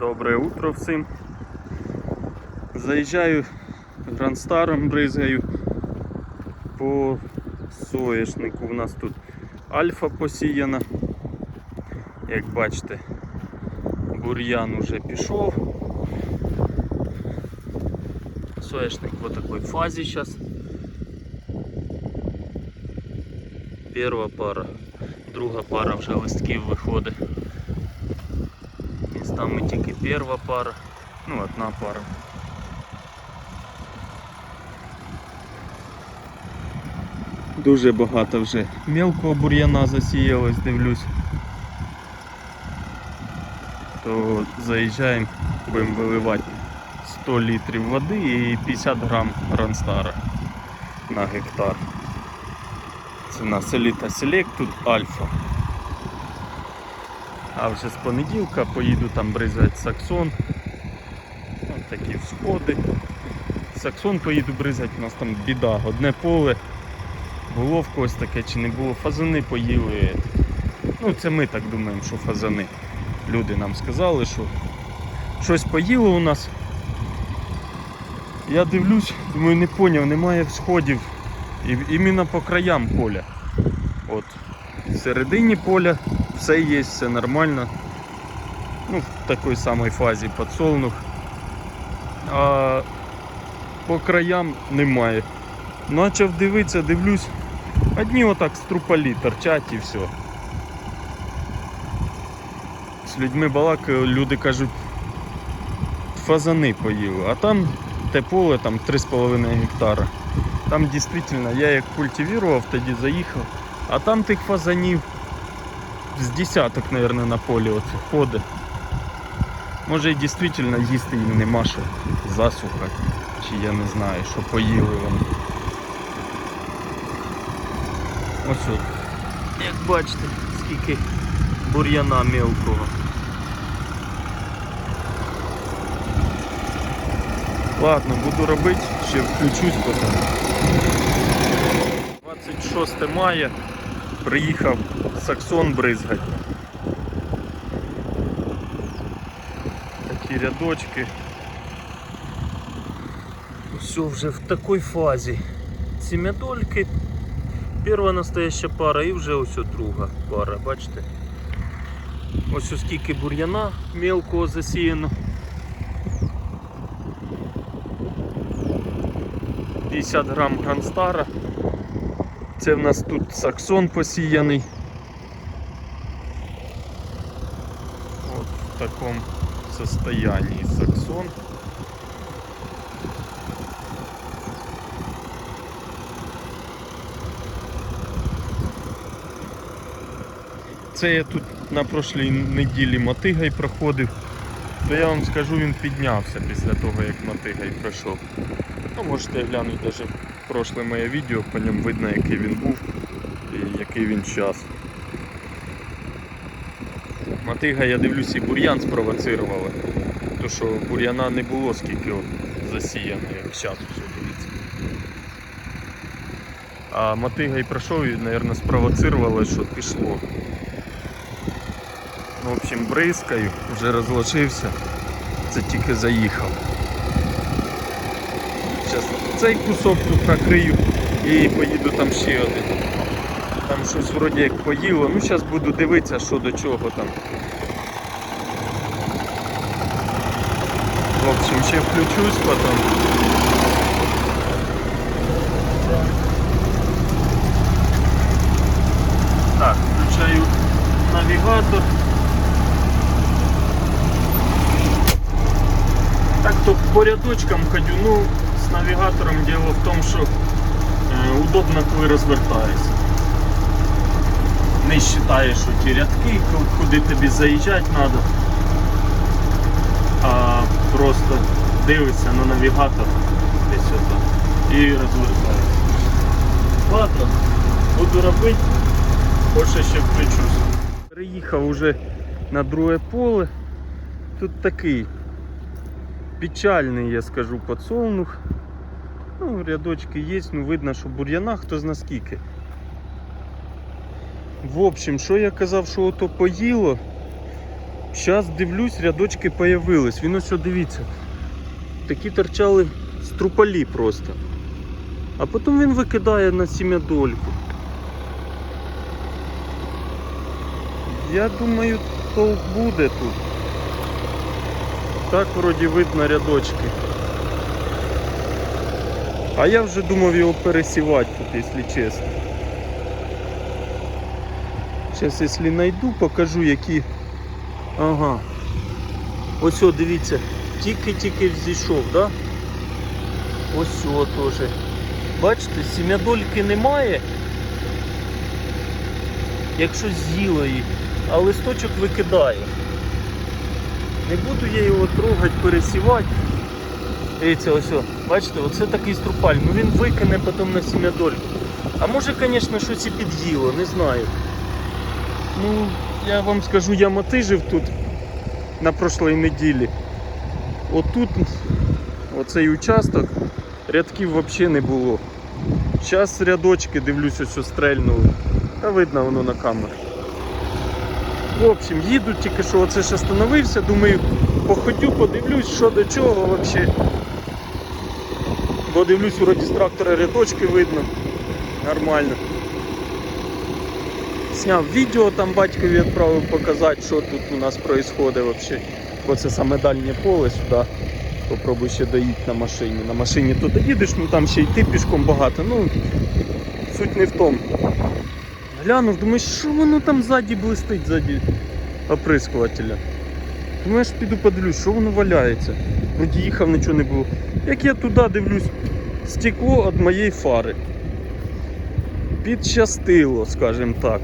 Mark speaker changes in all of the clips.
Speaker 1: Добре утро всім. Заїжджаю грандстаром бризгаю по соєшнику. У нас тут альфа посіяна. Як бачите, бур'ян уже пішов. Соєшник в такій фазі зараз. Перша пара, друга пара вже листків виходить. Містами тільки перша пара, ну одна пара. Дуже багато вже мелкого бур'яна засіялось, дивлюсь. То заїжджаємо, будемо виливати 100 літрів води і 50 грам ранстара на гектар. Це у нас еліта Селект, тут альфа. А вже з понеділка поїду там бризати саксон. Ось такі всходи. Саксон поїду бризати, у нас там біда. Одне поле. Було в когось таке чи не було. Фазани поїли. Ну це ми так думаємо, що фазани. Люди нам сказали, що щось поїло у нас. Я дивлюсь, думаю, не поняв, немає всходів. І, іменно по краям поля. От. В середині поля все є, все нормально. Ну, в такій самій фазі подсолнух. А по краям немає. Почав дивитися, дивлюсь, одні отак струполі торчать і все. З людьми балакаю, люди кажуть, фазани поїли, а там те поле там 3,5 гектара. Там дійсно, я як культивував, тоді заїхав, а там тих фазанів з десяток, мабуть, на полі оце ходить. Може і дійсно їсти їм нема що засуха, чи я не знаю, що поїли вони. Ось от. Як бачите, скільки бур'яна мелкого. Ладно, буду робити, ще включусь потім. 26 мая приїхав саксон бризгать. Такі рядочки. Все вже в такій фазі. Сім'ядольки, перша настояща пара і вже ось друга пара, бачите? Ось оскільки бур'яна мелкого засіяно. 50 грам гранстара. Це в нас тут саксон посіяний. От в такому состоянии саксон. Це я тут на прошлій неділі мотигай проходив, то я вам скажу, він піднявся після того, як мотигай пройшов. Ну, можете глянути навіть прошле моє відео, по ньому видно, який він був і який він зараз. Мотига, я дивлюсь, і бур'ян спровоцирували. То що бур'яна не було скільки от засіяно, як зараз все дивіться. А мотига і пройшов і, мабуть, спровоцирувало, що пішло. В общем, бризкаю, вже розложився. Це тільки заїхав. Зараз цей кусок тут накрию і поїду там ще один. Там щось вроді як поїло. Ну зараз буду дивитися, що до чого там. В общем, ще включусь потім. Так, включаю навігатор. Так то по рядочкам ходю, ну з навігатором діло в тому, що е, удобно, коли розвертаєшся. Не вважаєш ті рядки, куди тобі заїжджати треба. А просто дивишся на навігатор десь отак і розвертаєшся. Ладно, буду робити, хоче ще включусь. Приїхав уже на друге поле. Тут такий печальний, я скажу, подсолнух. Ну, рядочки є, ну видно, що бур'яна хто зна скільки. В общем, що я казав, що ото поїло, Зараз дивлюсь, рядочки появились. Він ось, дивіться. Такі торчали струпалі просто. А потім він викидає на сім'ядольку. Я думаю, толк буде тут. Так вроді видно рядочки. А я вже думав його пересівати тут, якщо чесно. Зараз, якщо знайду, покажу, які. Ага. Ось о, дивіться, тільки-тільки взійшов, да? Ось о теж. Бачите, сім'ядольки немає. Якщо з'їло її, а листочок викидає. Не буду я його трогати, пересівати. Дивіться, ось, бачите, оце такий струпаль. Ну він викине потім на сім'ядольку. А може, звісно, щось і під'їло, не знаю. Ну, я вам скажу, я мотижив тут на прошлій неділі. Отут, оцей участок, рядків взагалі не було. Зараз рядочки дивлюся, що стрельнули. Та видно воно на камері. В общем, їду тільки що оце ж остановився, думаю, походю, подивлюсь, що до чого взагалі. Бо дивлюсь, вроді з трактора рядочки видно. Нормально. Сняв відео, там батькові відправив показати, що тут у нас відбувається взагалі. Бо це саме дальнє поле сюди. Попробуй ще доїти на машині. На машині то доїдеш, ну там ще йти пішком багато. Ну, суть не в тому. Глянув, думаю, що воно там ззаді блистить, ззаді оприскувателя. Думаю, я ж піду подивлюсь, що воно валяється. Вроді їхав, нічого не було. Як я туди дивлюсь, стекло від моєї фари. Підщастило, скажімо так.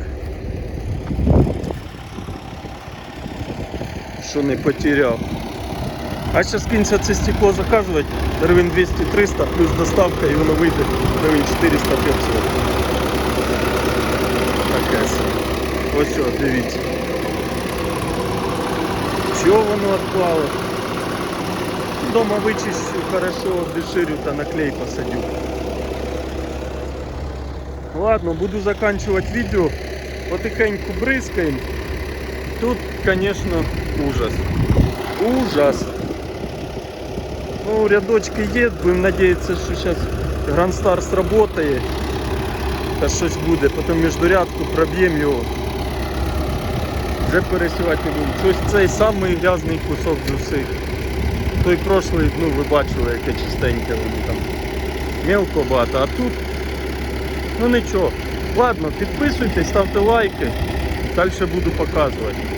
Speaker 1: Що не потеряв. А зараз кинься це стекло заказувати, гривень 200-300 плюс доставка і воно вийде гривень 400-500. Ось о, дивіться. Чого воно відклало? Дома вичищу, хорошо обезжирю та на клей посадю. Ладно, буду заканчивать видео. Потихоньку брызгаем. Тут, конечно, ужас. Ужас. Ну, рядочки є, будемо надіятися, що зараз Grand Star сработає. Та щось буде, потім міждурядку проб'ємо його. Вже пересівати не будемо. Ось цей самий грязний кусок з усіх. Той прошлий, ну ви бачили, яке чистеньке воно там. Мілко багато, а тут Ну нічого. Ладно, підписуйтесь, ставте лайки. Далі буду показувати.